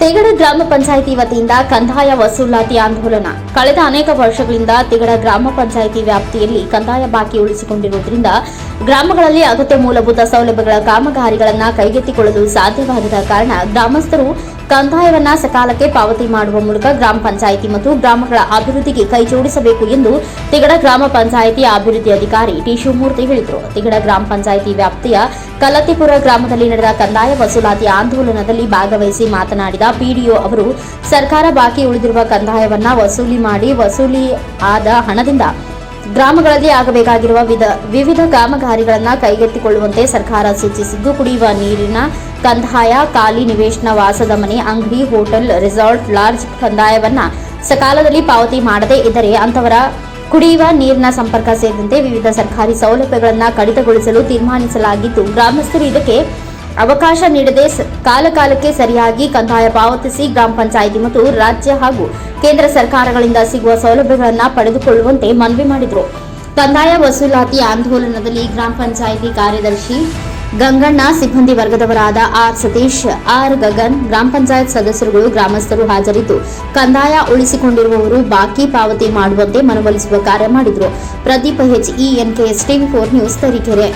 ತಿಗಡ ಗ್ರಾಮ ಪಂಚಾಯಿತಿ ವತಿಯಿಂದ ಕಂದಾಯ ವಸೂಲಾತಿ ಆಂದೋಲನ. ಕಳೆದ ಅನೇಕ ವರ್ಷಗಳಿಂದ ತೆಗಡ ಗ್ರಾಮ ಪಂಚಾಯಿತಿ ವ್ಯಾಪ್ತಿಯಲ್ಲಿ ಕಂದಾಯ ಬಾಕಿ ಉಳಿಸಿಕೊಂಡಿರುವುದರಿಂದ ಗ್ರಾಮಗಳಲ್ಲಿ ಅಗತ್ಯ ಮೂಲಭೂತ ಸೌಲಭ್ಯಗಳ ಕಾಮಗಾರಿಗಳನ್ನು ಕೈಗೆತ್ತಿಕೊಳ್ಳಲು ಸಾಧ್ಯವಾಗದ ಕಾರಣ ಗ್ರಾಮಸ್ಥರು ಕಂದಾಯವನ್ನ ಸಕಾಲಕ್ಕೆ ಪಾವತಿ ಮಾಡುವ ಮೂಲಕ ಗ್ರಾಮ ಪಂಚಾಯಿತಿ ಮತ್ತು ಗ್ರಾಮಗಳ ಅಭಿವೃದ್ಧಿಗೆ ಕೈಜೋಡಿಸಬೇಕು ಎಂದು ತಿಗಡ ಗ್ರಾಮ ಪಂಚಾಯಿತಿ ಅಭಿವೃದ್ಧಿ ಅಧಿಕಾರಿ ಟಿ ಶಿವಮೂರ್ತಿ ಹೇಳಿದರು. ತಿಗಡ ಗ್ರಾಮ ಪಂಚಾಯಿತಿ ವ್ಯಾಪ್ತಿಯ ಕಲತಿಪುರ ಗ್ರಾಮದಲ್ಲಿ ನಡೆದ ಕಂದಾಯ ವಸೂಲಾತಿ ಆಂದೋಲನದಲ್ಲಿ ಭಾಗವಹಿಸಿ ಮಾತನಾಡಿದ ಪಿಡಿಒ ಅವರು, ಸರ್ಕಾರ ಬಾಕಿ ಉಳಿದಿರುವ ಕಂದಾಯವನ್ನು ವಸೂಲಿ ಮಾಡಿ ವಸೂಲಿ ಆದ ಹಣದಿಂದ ಗ್ರಾಮಗಳಲ್ಲಿ ಆಗಬೇಕಾಗಿರುವ ವಿಧ, ವಿವಿಧ ಕಾಮಗಾರಿಗಳನ್ನು ಕೈಗೆತ್ತಿಕೊಳ್ಳುವಂತೆ ಸರ್ಕಾರ ಸೂಚಿಸಿದ್ದು, ಕುಡಿಯುವ ನೀರಿನ ಕಂದಾಯ, ಖಾಲಿ ನಿವೇಶನ ವಾಸದ ಮನೆ, ಅಂಗಡಿ, ಹೋಟೆಲ್, ರೆಸಾರ್ಟ್, ಲಾಡ್ಜ್ ಕಂದಾಯವನ್ನು ಸಕಾಲದಲ್ಲಿ ಪಾವತಿ ಮಾಡದೇ ಇದ್ದರೆ ಅಂತವರ ಕುಡಿಯುವ ನೀರಿನ ಸಂಪರ್ಕ ಸೇರಿದಂತೆ ವಿವಿಧ ಸರ್ಕಾರಿ ಸೌಲಭ್ಯಗಳನ್ನು ಕಡಿತಗೊಳಿಸಲು ತೀರ್ಮಾನಿಸಲಾಗಿದ್ದು, ಗ್ರಾಮಸ್ಥರು ಇದಕ್ಕೆ ಅವಕಾಶ ನೀಡದೆ ಕಾಲಕಾಲಕ್ಕೆ ಸರಿಯಾಗಿ ಕಂದಾಯ ಪಾವತಿಸಿ ಗ್ರಾಮ ಪಂಚಾಯಿತಿ ಮತ್ತು ರಾಜ್ಯ ಹಾಗೂ ಕೇಂದ್ರ ಸರ್ಕಾರಗಳಿಂದ ಸಿಗುವ ಸೌಲಭ್ಯಗಳನ್ನು ಪಡೆದುಕೊಳ್ಳುವಂತೆ ಮನವಿ ಮಾಡಿದರು. ಕಂದಾಯ ವಸೂಲಾತಿ ಆಂದೋಲನದಲ್ಲಿ ಗ್ರಾಮ ಪಂಚಾಯಿತಿ ಕಾರ್ಯದರ್ಶಿ ಗಂಗಣ್ಣ ಸಿಬ್ಬಂದಿ ವರ್ಗದವರಾದ ಆರ್ ಸತೀಶ್, ಆರ್ ಗಗನ್, ಗ್ರಾಮ ಪಂಚಾಯತ್ ಸದಸ್ಯರುಗಳು ಗ್ರಾಮಸ್ಥರು ಹಾಜರಿದ್ದು, ಕಂದಾಯ ಉಳಿಸಿಕೊಂಡಿರುವವರು ಬಾಕಿ ಪಾವತಿ ಮಾಡುವಂತೆ ಮನವೊಲಿಸುವ ಕಾರ್ಯ ಮಾಡಿದರು. Pradeep H E N K S TV four news Tarikere.